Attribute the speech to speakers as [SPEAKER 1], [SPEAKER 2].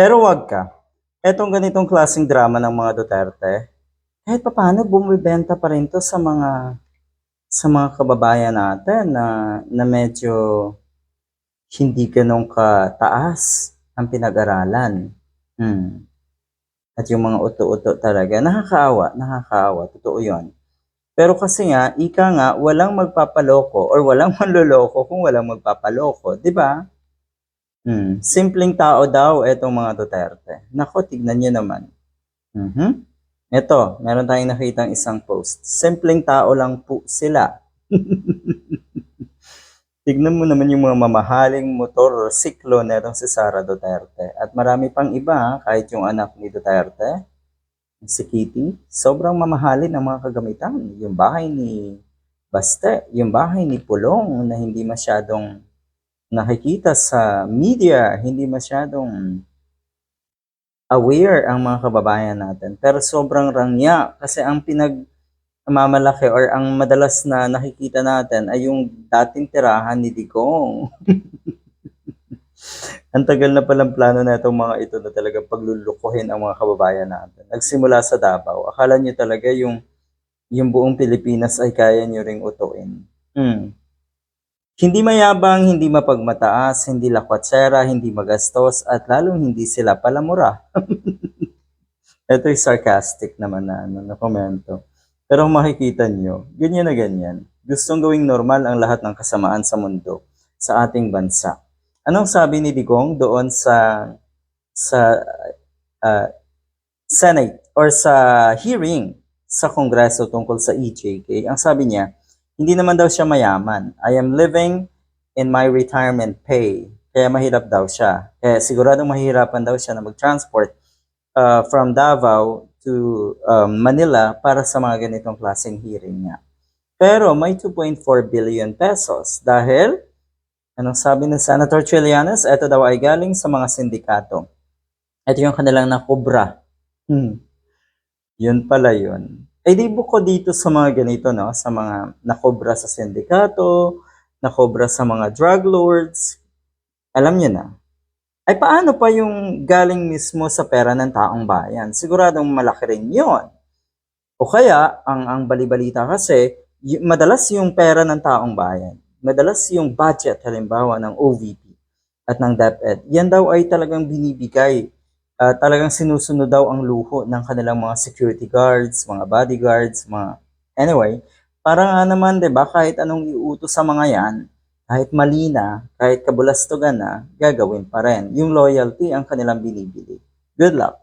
[SPEAKER 1] Pero wag ka. Etong ganitong klaseng drama ng mga Duterte, kahit papaano bumibenta pa rin to sa mga sa mga kababayan natin na, na medyo hindi ganun kataas ang pinag-aralan. Hmm. At yung mga uto-uto talaga, nakakaawa, nakakaawa, totoo yon. Pero kasi nga, ika nga, walang magpapaloko or walang manloloko kung walang magpapaloko, di ba? Hmm. Simpleng tao daw etong mga Duterte. Nako, tignan nyo naman. Mhm. Ito, meron tayong nakitang isang post. Simpleng tao lang po sila. Tignan mo naman yung mga mamahaling motor o siklo na itong si Sara Duterte. At marami pang iba, kahit yung anak ni Duterte, si Kitty, sobrang mamahalin ang mga kagamitan. Yung bahay ni Baste, yung bahay ni Pulong na hindi masyadong nakikita sa media, hindi masyadong aware ang mga kababayan natin. Pero sobrang rangya kasi ang pinag mamalaki or ang madalas na nakikita natin ay yung dating tirahan ni Digong. ang tagal na palang plano na itong mga ito na talaga paglulukuhin ang mga kababayan natin. Nagsimula sa Davao. Akala nyo talaga yung yung buong Pilipinas ay kaya nyo ring utuin. Hmm. Hindi mayabang, hindi mapagmataas, hindi lakwatsera, hindi magastos, at lalong hindi sila palamura. Ito'y sarcastic naman na, ano, na komento. Pero makikita nyo, ganyan na ganyan. Gustong gawing normal ang lahat ng kasamaan sa mundo, sa ating bansa. Anong sabi ni Digong doon sa sa uh, Senate or sa hearing sa Kongreso tungkol sa EJK? Ang sabi niya, hindi naman daw siya mayaman. I am living in my retirement pay. Kaya mahirap daw siya. Kaya siguradong mahirapan daw siya na mag-transport uh, from Davao to um, Manila para sa mga ganitong klaseng hearing niya. Pero may 2.4 billion pesos dahil, anong sabi ng Senator Trillanes, ito daw ay galing sa mga sindikato. Ito yung kanilang nakubra. Hmm. Yun pala yun. Eh di buko dito sa mga ganito, no? Sa mga nakobra sa sindikato, nakobra sa mga drug lords. Alam niyo na, ay paano pa yung galing mismo sa pera ng taong bayan? Siguradong malaki rin yun. O kaya, ang, ang balibalita kasi, y- madalas yung pera ng taong bayan, madalas yung budget halimbawa ng OVP at ng DepEd, yan daw ay talagang binibigay, ah, talagang sinusunod daw ang luho ng kanilang mga security guards, mga bodyguards, mga... Anyway, para nga naman, ba kahit anong iutos sa mga yan, kahit mali na, kahit kabulastugan na, gagawin pa rin. Yung loyalty ang kanilang binibili. Good luck.